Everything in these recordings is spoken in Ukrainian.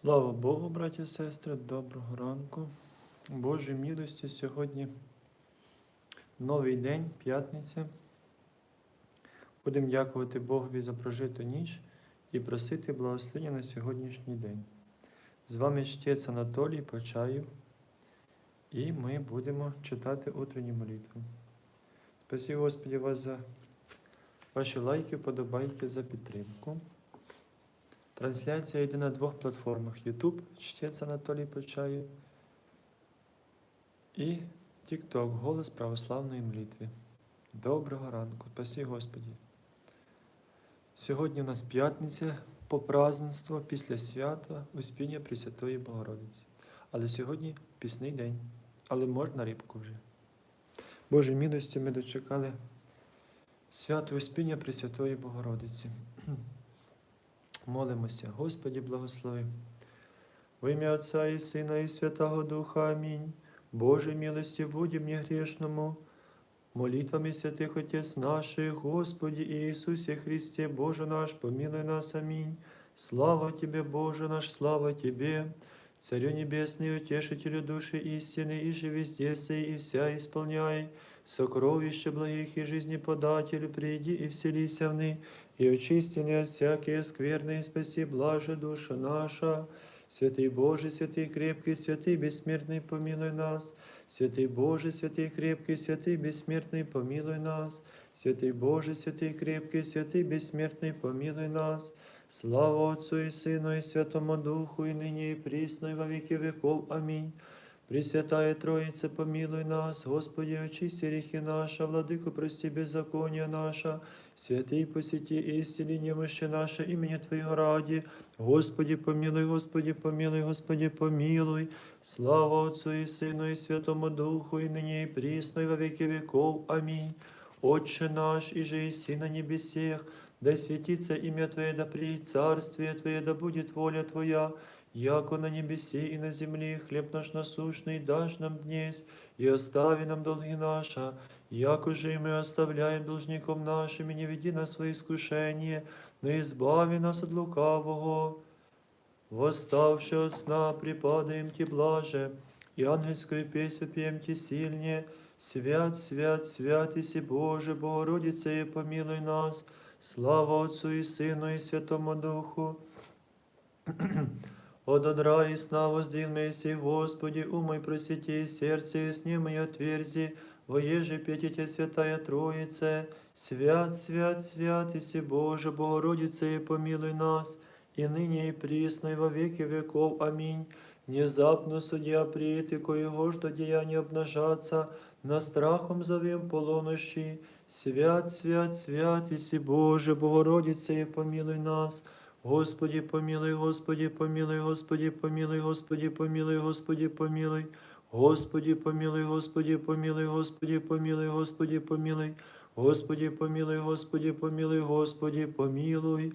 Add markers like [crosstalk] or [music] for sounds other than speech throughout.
Слава Богу, браті і сестри, доброго ранку. Божій милості сьогодні новий день, п'ятниця. Будемо дякувати Богові за прожиту ніч і просити благословення на сьогоднішній день. З вами чтець Анатолій Почаєв, і ми будемо читати утренні молитви. Спасибо Господі вас за ваші лайки, вподобайки, за підтримку. Трансляція йде на двох платформах: YouTube, чтець Анатолій Почаєв і TikTok, голос православної молитви. Доброго ранку, спасі Господі. Сьогодні у нас п'ятниця по праздненству після свята Успіння Пресвятої Богородиці. Але сьогодні пісний день, але можна рибку вже. Божій милості ми дочекали свято Успіння Пресвятої Богородиці. Молимося, Господі, благослови. В ім'я Отця і Сина, і Святого Духа. Амінь. Боже милості будь мені грішному, молитвами святих Отець наших, Господі Ісусі Христе, Боже наш, помилуй нас. Амінь. Слава Тебе, Боже наш, слава Тебе, Царю Небесный, Утешителю души истины, и же везде сей, и вся исполняй, сокровище благих и жизни подателю, приди и вселися в ны, и очисти не от всякие скверны, и спаси блаже душа наша. Святый Боже, святый крепкий, святый бессмертный, помилуй нас. Святый Боже, святый крепкий, святый бессмертный, помилуй нас. Святый Боже, святый крепкий, святый бессмертный, помилуй нас. Слава Отцу и Сыну и Святому Духу, и ныне и присно, и во веки веков. Аминь. Пресвятая Троица, помилуй нас, Господи, очисти грехи наши, Владыку, прости беззакония наша, святый посети и исцели немощи наше имени Твоего ради. Господи, помилуй, Господи, помилуй, Господи, помилуй. Слава Отцу и Сыну и Святому Духу, и ныне и присно, и во веки веков. Аминь. Отче наш, и же и на небесех, да светится имя Твое, да приедет царствие Твое, да будет воля Твоя, яко на небеси и на земле хлеб наш насущный дашь нам днесь, и остави нам долги наши, яко же и мы оставляем должником нашим, и не веди нас в свои искушения, избави нас от лукавого. Восставши от сна, припадаем Ти блаже, и ангельскую песню пьем Ти сильнее. Свят, свят, свят, Иси Боже, Богородице, и помилуй нас. Слава Отцу и Сыну и Святому Духу. [clears throat] От одра и сна воздвиг Месси, Господи, умой просвети, сердце и сне мое отверзи, воеже петите святая Троице, свят, свят, свят, Иси Боже, Богородице, и помилуй нас, и ныне и присно, и во веки веков. Аминь. Внезапно судья приит, и коего ж до деяния обнажаться, на страхом зовем полунощи, свят, свят, свят, Иси Боже, Богородице, и помилуй нас, Господи, помилуй, Господи, помилуй, Господи, помилуй, Господи, помилуй, Господи, помилуй. Господи, помилуй, Господи, помилуй, Господи, помилуй, Господи, помилуй. Господи, помилуй, Господи, помилуй, Господи, помилуй.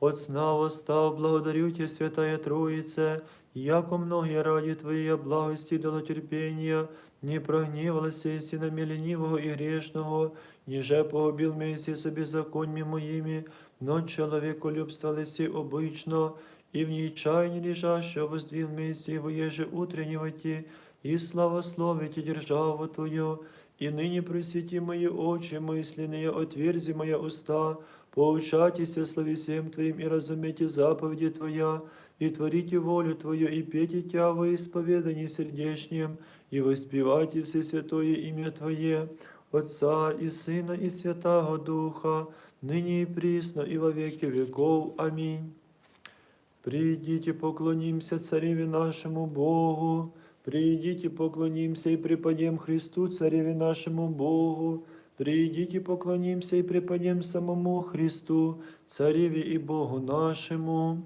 От сна восстав, благодарю Тебя, Святая Троица, яко многие ради Твоей благости дало терпения, не прогневалася еси на меня ленивого и грешного, ниже погубил Месси собі законьми моїми, но человеколюбство лиси обычно, и в ней чайне лежаще воздвиг Месси, воеже утреннего ти, и славословите державу Твою, и ныне просвети мои очи мысленные, отверзи моя уста, поучайтеся слове всем Твоим и разумейте заповеди Твоя, и творите волю Твою, и пейте Тя во исповедании сердечнем, и воспевайте все святое имя Твое, Отца и Сына и Святого Духа, ныне и присно, и во веки веков. Аминь. Придите, поклонимся Цареве нашему Богу, придите, поклонимся и преподем Христу, Цареве нашему Богу, придите, поклонимся и преподем самому Христу, Цареве и Богу нашему.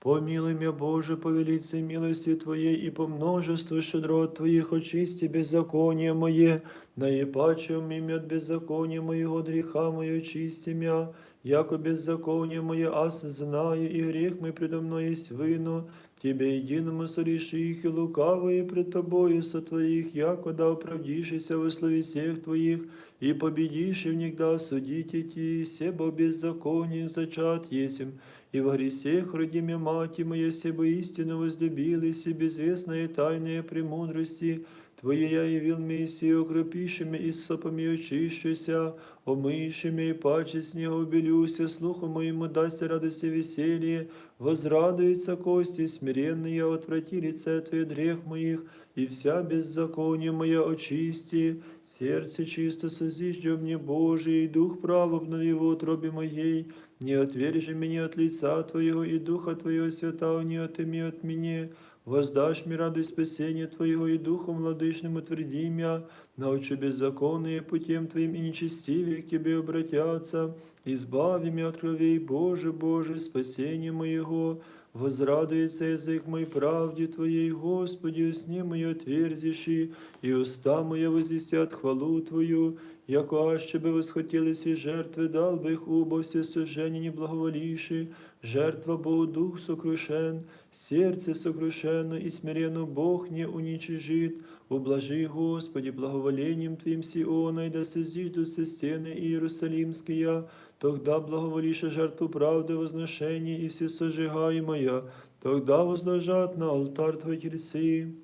Помилуй меня, Боже, по велице милости Твоей и по множеству щедрот Твоих очисти беззаконие мое, наипаче умими от беззакония моего греха мое очисти мя, яко беззаконие мое ас знаю, и грех мой предо мной есть вино, Тебе единому сореши их, и лукавые пред Тобою сотворих, яко да оправдишься во слове всех Твоих, и победишь, и внегда судить идти, себо беззаконие зачат есим, и во гресех родиме мати моя, себо истину возлюбились, и безвестные тайные премудрости, Твоє я явил Мессии, окропішими і сопами очищуся, омийшими і паче снігу белюся, слуху моєму дасться радость и веселье, возрадуются кости смиренные, отврати лице Твое грех моих, и вся беззаконие моя очисти, сердце чисто созиждет мне Божий, и дух прав обнови в утробе моей, не отвержи меня от лица Твоего, и духа Твоего святого не отыми от меня, Воздашь мне радость спасения Твоего и Духом владычным утверди меня, научу беззаконные путем Твоим и нечестивые к Тебе обратятся, избави меня от кровей Боже, Боже, спасение моего, возрадуется язык мой правде Твоей, Господи, сне мое отверзиши, и уста моя возвестят хвалу Твою, яко аще бы восхотелись и жертвы, дал бы их убо все сожжения не благоволивши, жертва Богу дух сокрушен, сердце сокрушено и смиренно Бог не уничижит, ублажи, Господи, благоволением Твоим Сиона, и да созиждутся стены Иерусалимские, тогда благоволише жертву правды возношения и все сожигаемая, тогда возложат на алтарь Твои тельцы.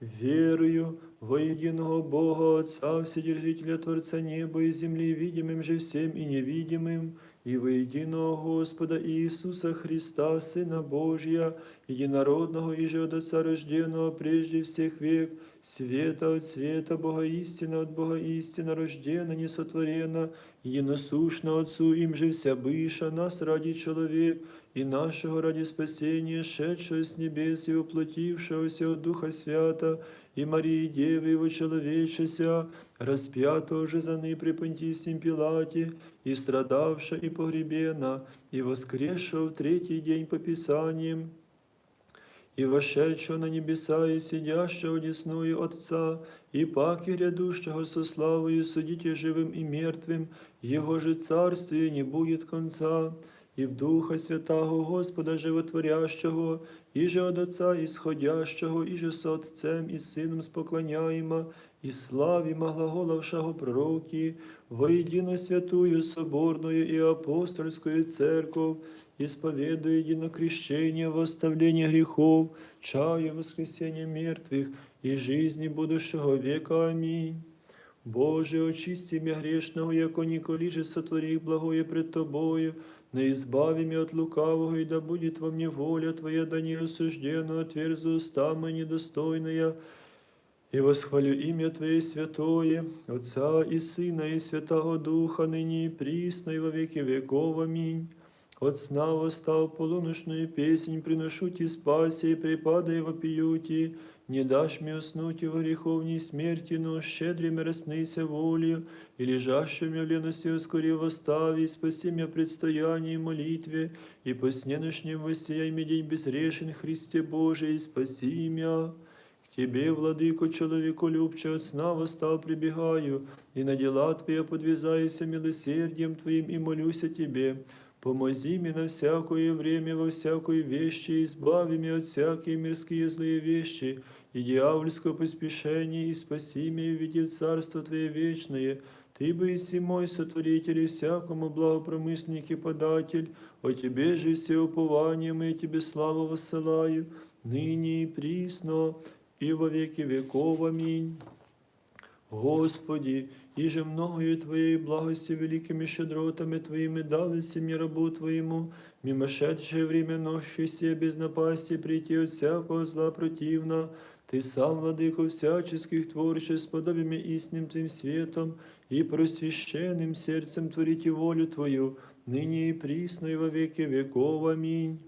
Верую во единого Бога Отца, Вседержителя Творца неба и земли, видимым же всем и невидимым, и воединого Господа Иисуса Христа, Сына Божия, единородного и же от Отца рожденного прежде всех век, света от света, Бога истина от Бога истина, рождена, несотворена, единосущна Отцу, им же вся быша, нас ради человек, и нашего ради спасения, шедшего с небес и воплотившегося от Духа Свята, и Марии Девы его человечеся, распятого же за ны при Понтийском Пилате, и страдавша и погребена, и воскресшего в третий день по Писаниям, и вошедшего на небеса, и сидящего одесную Отца, и паки грядущего со славою судите живым и мертвым, Его же царствие не будет конца, и в Духа Святого Господа Животворящего, і же от Отца исходящего, і же со Отцем і Сином споклоняємо, і славімо глаголовшого пророки, воедино святую соборную и апостольскую церковь, исповедуя едино крещение в оставление грехов, чаю воскресения мертвых и жизни будущего века. Аминь. Боже, очисти меня грешного, яко николиже сотвори благое пред Тобою, не избави меня от лукавого, и да будет во мне воля Твоя, да не осужденно отверзу уста мои недостойная, и восхвалю имя Твое святое, Отца и Сына и Святого Духа, ныне и присно, и во веки веков. Аминь. От сна восстав полуношную песнь, приношу Ти спаси, и припадай вопиюти, не дашь мне уснуть и во греховней смерти, но щедрыми распнися волею, и лежащими в лености ускори восстави, спаси меня предстоянии и молитве, и по сненошнем воссияй мне день безрешен, Христе Божий, и спаси меня. К Тебе, владыко, человеку любче, от сна восстав прибегаю, и на дела Твоя подвязаюсь милосердием Твоим и молюсь о Тебе. Помози мне на всякое время, во всякой вещи, избави меня от всякие мирские злые вещи, и дьявольского поспешения, и спаси меня, видев Царство Твое вечное. Ты бы и мой сотворитель, и всякому благопромысленник и податель, о Тебе же все упования мы Тебе славу воссылаю, ныне и присно, и во веки веков. Аминь. Господи, иже многою Твоей благости великими щедротами Твоими дались мне рабу Твоему, мимошедшее время нощися без напасти прийти от всякого зла противна, Ты сам, владыко всяческих творчеств, подобиями истинным Твоим светом и просвященным сердцем творите волю Твою, ныне и присно и во веки веков. Аминь.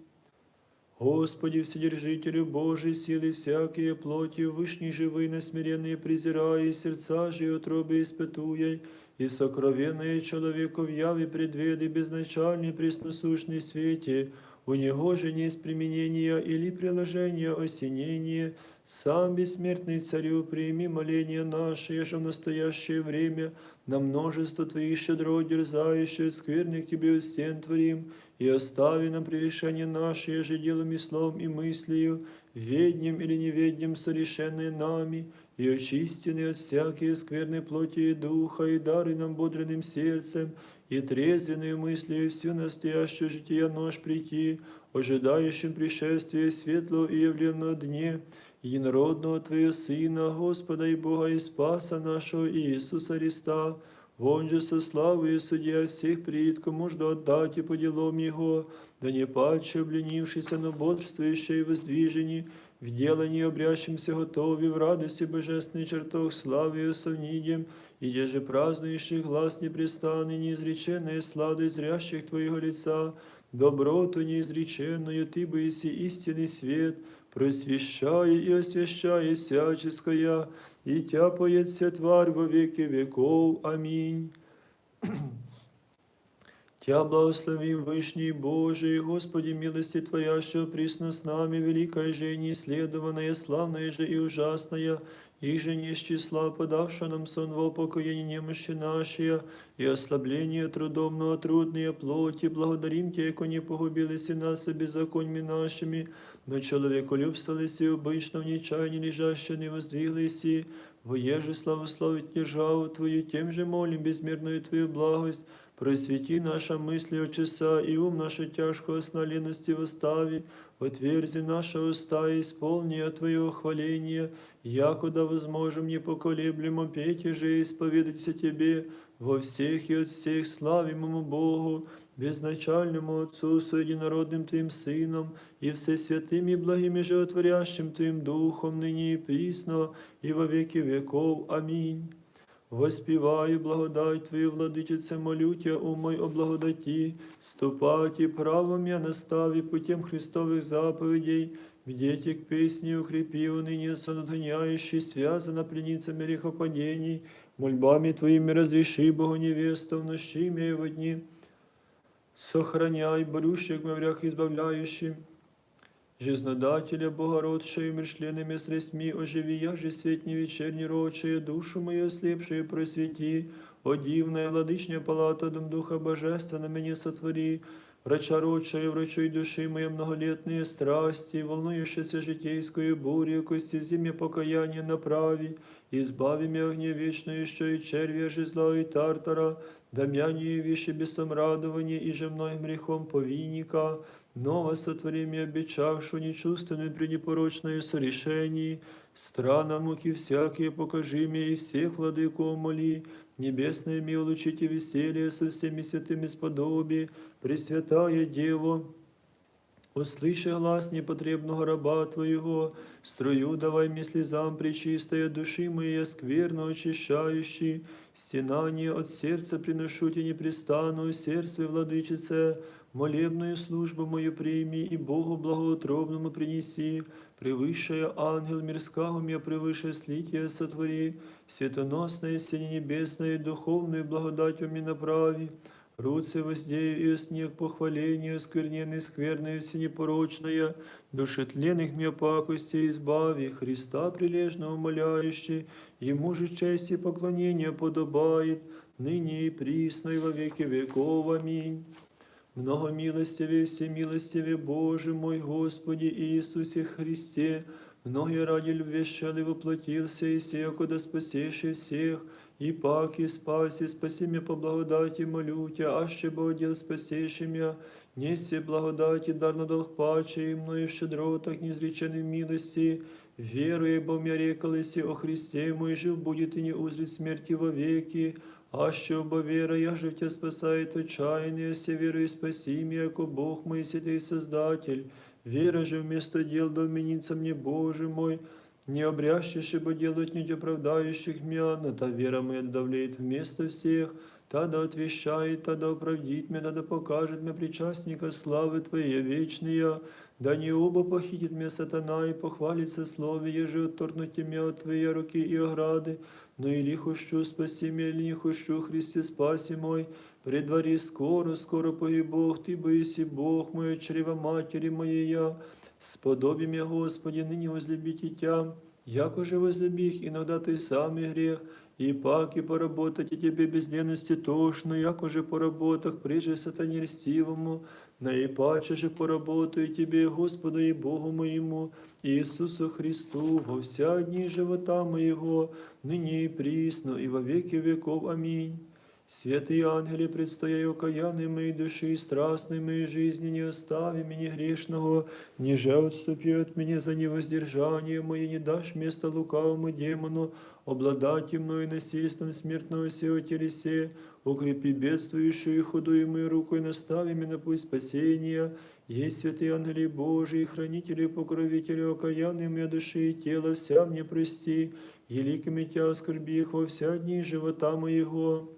Господи, Вседержителю Божий, силы всякие плоти, вышней живы, насмиренные презирая, и сердца же и утробы испытуя, и сокровенные человеку в яве предведы безначальный пресносущный свете, у него же не есть применения или приложения осенения, Сам бессмертный Царю, прими моления наши, еже в настоящее время на множество Твоих щедро дерзающих, скверных Тебе стен творим, и остави нам прегрешение наше, еже делом и словом и мыслью, веднем или неведнем совершенное нами, и очистены от всякие скверной плоти и духа, и дары нам бодренным сердцем, и трезвенную мыслью всю настоящую жития нож прийти, ожидающим пришествия светлого и явленного дне, единородного Твоего Сына, Господа и Бога и Спаса нашего Иисуса Христа, Вон же со славою судья всех пред, кому жду отдать и по делам Его, да не паче обленившийся, но бодрствующий и воздвижении, в делании обрящимся готові в радости божественный чертог славы и совнидем, и деже празднующих глаз непрестанный, неизреченные сладость зрящих Твоего лица, доброту неизреченную Ты бы иси истинный свет, просвещай и освящай всяческая, и тяпает вся тварь во веки веков. Аминь. [clears throat] Тя благословим Вышний Божий, Господи, милости творящего присно с нами, великая же и славная же и ужасная, и же не с числа, подавшая нам сон во упокоение немощи нашей, и ослабление трудом, но трудные плоти, благодарим Тебе, яко не погубились и нас беззаконьми нашими, но человеколюбствовались и обычно в нечаянии лежаще не воздвиглись, и воеже славословить державу Твою, тем же молим безмерную Твою благость, Просвети наша мысли от часа, и ум нашу тяжкого сна лености восстави, отверзи наши уста и исполни от Твоего хваления, якуда возможем непоколеблемо петь и же исповедаться Тебе во всех и от всех славимому Богу, безначальному Отцу с единородным Твоим Сыном, и всесвятым и благим и животворящим Твоим Духом, ныне и присно, и во веки веков. Аминь. Воспіваю благодать Твою, владичице, молю Тя, у мой о благодаті, ступати правом я наставі путем Христових заповедей, вдети к песне укрепи уныне сонотгоняющий, связана пленницами грехопадений, мольбами Твоими разреши, Богу невесту, в нощи имея во дни. Сохраняй, борющих моврях избавляющим, Жизнодателя Богородшей, умершленными средствами оживи, я же светни вечерней рочая, душу мою ослепшую просвети, о дивная владычня палата, дом Духа Божественного меня сотвори, врача рочая, врачой души моей многолетные страсти, волнующейся житейскую бурю, кости зиме покаяние направи, избави меня огне вечное, еще и червя же зла и тартара, дамяние виши бесом радования и же многим грехом повинника, Ново сотвори мне обещавшу нечувственную при непорочное сорешении, страна муки всякие покажи мне и всех владыков моли, небесное ми улучите веселье со всеми святыми сподоби, Пресвятая Дева, Услыши глаз непотребного раба Твоего, струю давай мне слезам пречистая души моей, скверно очищающий, стенание от сердца приношу тебе непрестанную сердце, владычице, молебную службу мою прими и Богу благоутробному принеси, превыше ангел мирского меня превыше слития сотвори, светоносное сине небесное, духовную благодатью мне направи, Руцы воздею и снег похвалению, скверненной скверной всенепорочная, души тленных мне пакости избави, Христа прилежно умоляющий, Ему же честь и поклонение подобает, ныне и присно и во веки веков. Аминь. Много милостивее, всемилостивее Боже мой Господи Иисусе Христе, многие ради любви шели воплотился и сея, куда спасеши всех, и пак и спаси, спаси меня по благодати, молю Тя, аще Богодел спасеши меня, неси благодати, дар на долг паче, и мною щедро, так неизреченной милости, веруя, бо мне рекалися о Христе, мой жив будет и не узрит смерти вовеки, Аще оба вера, я же в Тебя спасает отчаяние, все веру и спаси меня, яко Бог мой, святый Создатель. Вера же вместо дел да вменится мне, Боже мой, не обрящешь, ибо делать не оправдающих меня, но та вера моя давлеет вместо всех, та да отвещает, та да оправдит меня, да покажет мне причастника славы Твоей вечные, да не оба похитит меня сатана и похвалится слове, еже отторгнуть меня от Твоей руки и ограды, но или хощу спаси меня, или не хощу, Христе спаси мой, При дворі скоро, скоро погиб Бог, Ти боїси Бог мой, чрева матери моей я. Сподоби меня, Господи, ныне возлюбить Тя, яко же возлюбих, иногда Ты сам и грех, и пак и поработать и Тебе без лености тошно, яко же по работах, приже сатане льстивому, наипаче же поработаю Тебе, Господу и Богу моему, Иисусу Христу, во вся дни живота моего, ныне и присно, и во веки веков. Аминь. Святые ангели, предстояй окаянной моей души и страстной моей жизни, не остави меня грешного, ниже отступи от меня за невоздержание мое, не дашь место лукавому демону, обладать мною насильством смертного сего телесе, укрепи бедствующую и худую мою рукой, настави меня на путь спасения. Есть святые ангели Божии, хранители и покровители окаянной моей души и тела, вся мне прости, и ликами Тя оскорби их во вся дни живота моего.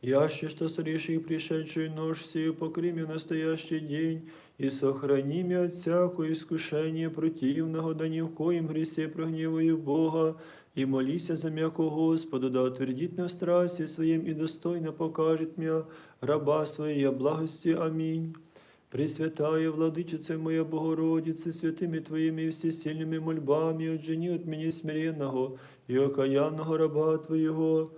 Яще, что среши пришедшую нож сию покри меня в настоящий день, и сохрани меня от всякого искушения противного, да ни в коем гресе прогневаю Бога, и молися за м'яко Господу, да утвердит меня в страсти своим и достойно покажет меня раба своей благости. Аминь. Пресвятая Владычице моя Богородице, святыми Твоими и всесильными мольбами, отжени от меня смиренного и окаянного раба Твоего,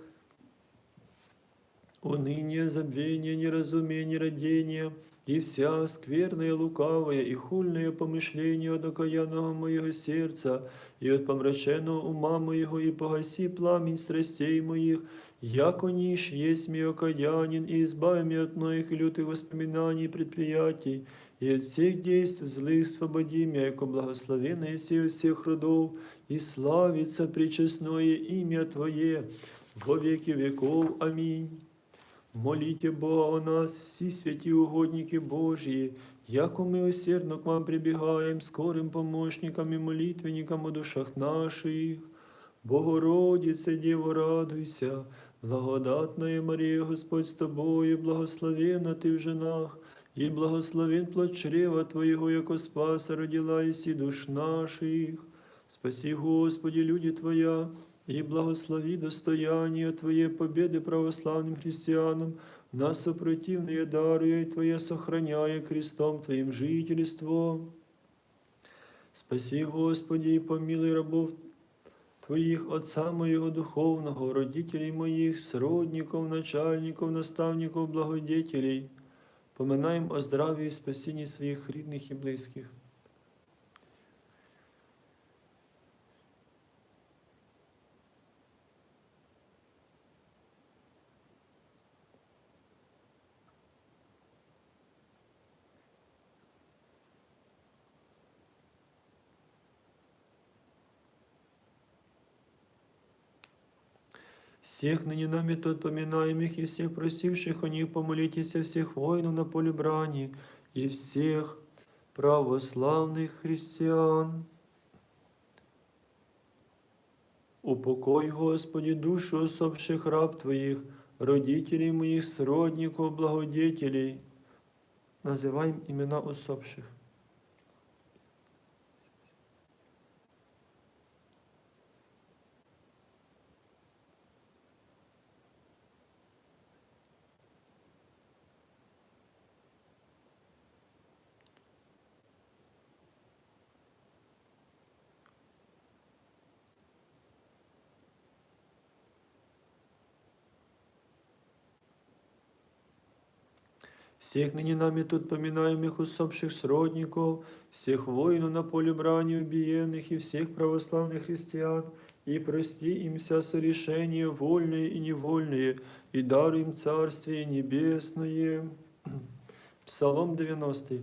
уныние, забвение, неразумение, родение, и вся скверная, лукавая и хульное помышление от окаянного моего сердца, и от помраченного ума моего, и погаси пламень страстей моих, яко ниш есть ми окаянин, и избави меня от многих лютых воспоминаний и предприятий, и от всех действий злых свободи меня, яко благословенное сие всех родов, и славится причестное имя Твое во веки веков. Аминь. Молите Бога о нас, всі святі угодники Божії, яко ми усердно к вам прибігаємо скорим помощникам і молитвенникам у душах наших. Богородице, Діво, радуйся, благодатная Марія, Господь з тобою, благословена ти в женах, і благословен плод чрева Твоєго, яко спаса родила ісі душ наших. Спаси, Господи, люди Твоя, и благослови достояние Твое победы православным христианам, нас супротивные даруя и Твое сохраняя крестом Твоим жительством. Спаси, Господи, и помилуй рабов Твоих, Отца моего духовного, родителей моих, сродников, начальников, наставников, благодетелей. Поминаем о здравии и спасении своих рідних и близких. Всех ныне нами тут поминаемых и всех просивших о них помолитесь, всех воинов на поле брани и всех православных христиан. Упокой, Господи, душу усопших раб Твоих, родителей моих, сродников, благодетелей. Называем имена усопших. Всех ныне нами тут поминаемых усопших сродников, всех воинов на поле брани убиенных и всех православных христиан, и прости им вся сорешения вольные и невольные, и даруй им Царствие Небесное. [clears throat] Псалом 90.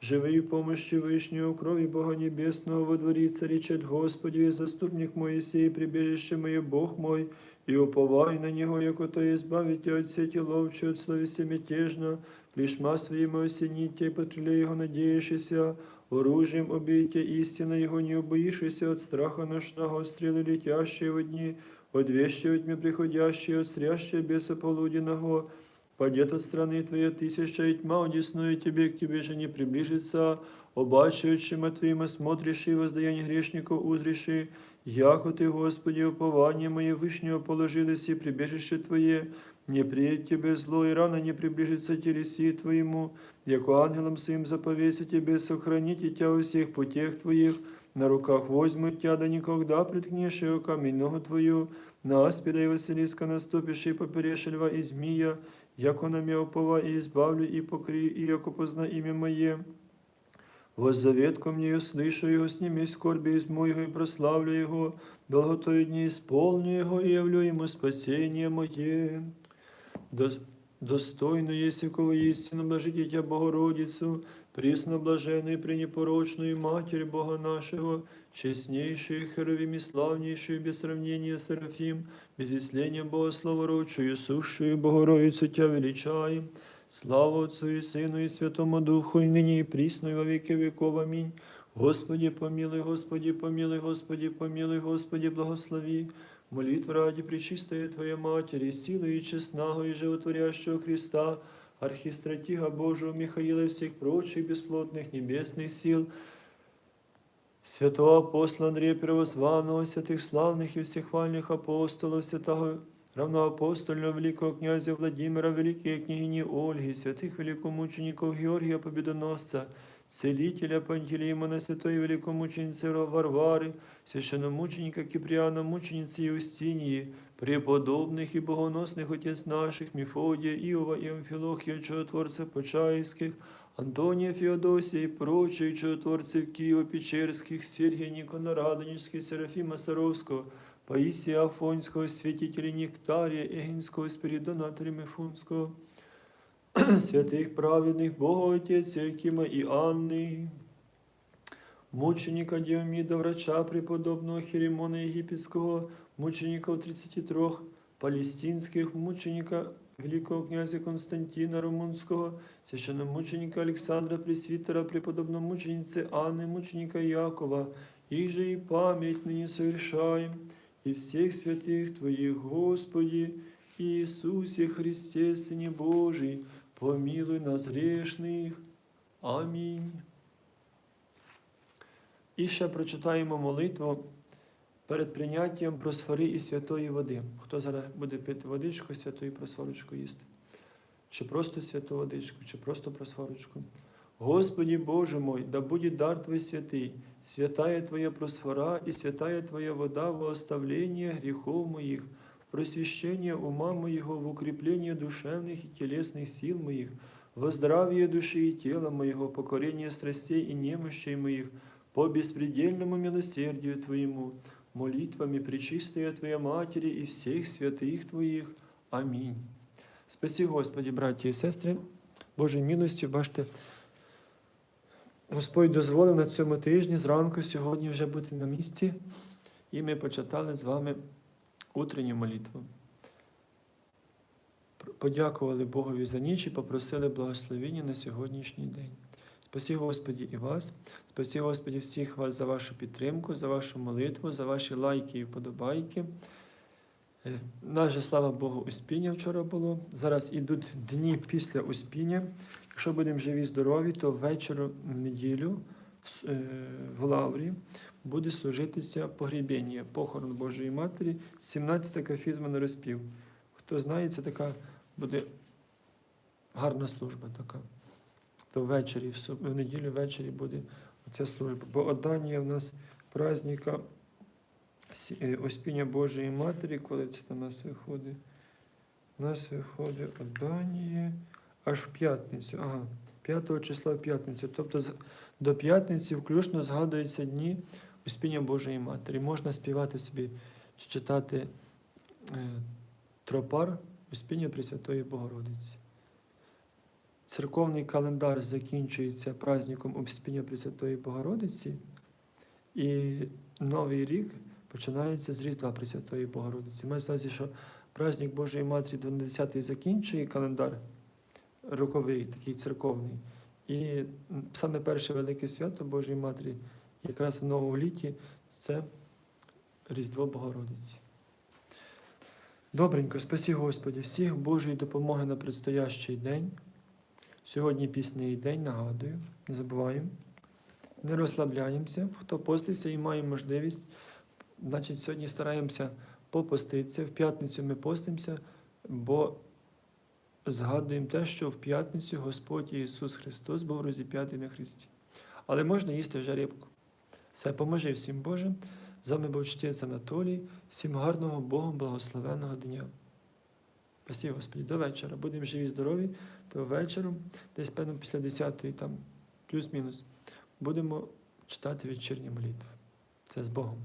Живою помощью Вышнего крови Бога Небесного во дворе царичет Господи, заступник Моисей, прибежище мое, Бог мой, и уповай на Него, яко то избавите от сети ловчей, от словеси мятежно, плешма своими осените, и потреле Его надеющийся, оружием обійте истина Его, не убоишься от страха ночного, от стрелы летящие в дни, от вещи от приходящие, от срящие беса полуденного, Падет от страны Твоей тысяча и тьма одесную Тебе, к Тебе же не приближится, обачаючим Твоим осмотришь и воздаяние грешнику узриши, яко Ты, Господи, упование мое вышнего положилось и прибежище Твое, не приедет тебе зло, и рано не приближится телеси Твоему, яко ангелом своим заповеся тебе, сохраните тебя у всех путях Твоих, на руках возьмут тебя, да никогда приткнешь ее камень ногу Твою, на аспида и Василиска наступишь, и поперешь льва и змея, яко на опова и избавлю, и покрию, и яко позна имя Мое. Воззавет ко мне, слышу его, сними скорби из моего и прославлю его, долготою дни исполню его и явлю ему спасение мое. До- Достойно есть кого истину блажить тебя Богородицу, присно блаженную и пренепорочную Матерь Бога нашего, честнейшую, херовим и славнейшую, без сравнения Серафим, без исления Бога славородчую, сущую Богородицу тебя величаем. Слава Отцу и Сыну и Святому Духу, и ныне и присно, и во веки веков. Аминь. Господи, помилуй, Господи, помилуй, Господи, помилуй, Господи, благослови. Молитва ради Пречистої Твоей Матери, силы и честного и животворящего Христа, архистратига Божьего Михаила и всех прочих бесплотных небесных сил, святого апостола Андрея Первозванного, святых славных и всехвальных апостолов, святого равноапостольного великого князя Владимира, великой княгини Ольги, святых великомучеников Георгия Победоносца, целителя Пантелеймона, святой великомученицы Варвары, священномученика Киприана, мученицы Юстинии, преподобных и богоносных отец наших Мефодия, Иова и Амфилохия, чудотворцев Почаевских, Антония Феодосия и прочих чудотворцев Киево-Печерских, Сергия Никона Радонежских, Серафима Саровского, Паисия Афонського, святителя Нектарія, Егінського, Спиридона Тримифунського, [clears throat] святих праведних Бога Отеця Якима і Анни, мученика Діоміда, врача преподобного Херемона Єгипетського, мучеников 33 палестинських, мученика великого князя Константина Румунського, священномученика Александра Пресвитера, преподобного мученицы Анны, мученика Якова, их же и память ныне совершаем, и всех святых Твоих, Господи, Иисусе Христе, Сыне Божий, помилуй нас грешных. Амінь. І ще прочитаємо молитву перед прийняттям просфори і святої води. Хто зараз буде пити водичку, святу і просфорочку їсти? Чи просто святу водичку, чи просто просфорочку? Господи Боже мой, да будет дар Твой святый, святая Твоя просфора и святая Твоя вода во оставление грехов моих, в просвещение ума моего, в укрепление душевных и телесных сил моих, во здравие души и тела моего, покорение страстей и немощей моих, по беспредельному милосердию Твоему, молитвами Пречистая Твоя Матери и всех святых Твоих. Амінь. Спасі, Господі, браті і сестри, Божій милості, бачите, Господь дозволив на цьому тижні зранку сьогодні вже бути на місці, і ми почитали з вами утренню молитву. Подякували Богові за ніч і попросили благословення на сьогоднішній день. Спасі Господі і вас, спасі Господі всіх вас за вашу підтримку, за вашу молитву, за ваші лайки і вподобайки. Е, Наше, слава Богу, успіння вчора було. Зараз ідуть дні після успіння. Якщо будемо живі, здорові, то ввечері в неділю в, е, в Лаврі буде служитися погребіння, похорон Божої Матері, 17 кафізма на розпів. Хто знає, це така буде гарна служба така. То ввечері, в, суб- в неділю ввечері буде ця служба. Бо оддання в нас праздника е, Оспіння Божої Матері, коли це на нас виходить. У нас виходить оддання аж в п'ятницю. Ага, 5 числа в п'ятницю. Тобто до п'ятниці включно згадуються дні Успіння Божої Матері. Можна співати собі чи читати е, тропар Успіння Пресвятої Богородиці. Церковний календар закінчується праздником Успіння Пресвятої Богородиці, і Новий рік починається з Різдва Пресвятої Богородиці. Маю увазі, що праздник Божої Матері 12-й закінчує календар роковий, такий церковний. І саме перше велике свято Божої Матері, якраз в новому літі, це Різдво Богородиці. Добренько, спасі Господі, всіх Божої допомоги на предстоящий день. Сьогодні пісний день, нагадую, не забуваємо. Не розслабляємося. Хто постився і має можливість, значить, сьогодні стараємося попоститися. В п'ятницю ми постимося, бо згадуємо те, що в п'ятницю Господь Ісус Христос був розіп'ятий на Христі. Але можна їсти вже рибку. Все поможи всім Боже. З вами був чтець Анатолій. Всім гарного Богом благословеного дня. Спасибо, Господі. до вечора. Будемо живі, здорові, то вечором, десь певно після 10-ї, там плюс-мінус, будемо читати вечірні молитви. Це з Богом.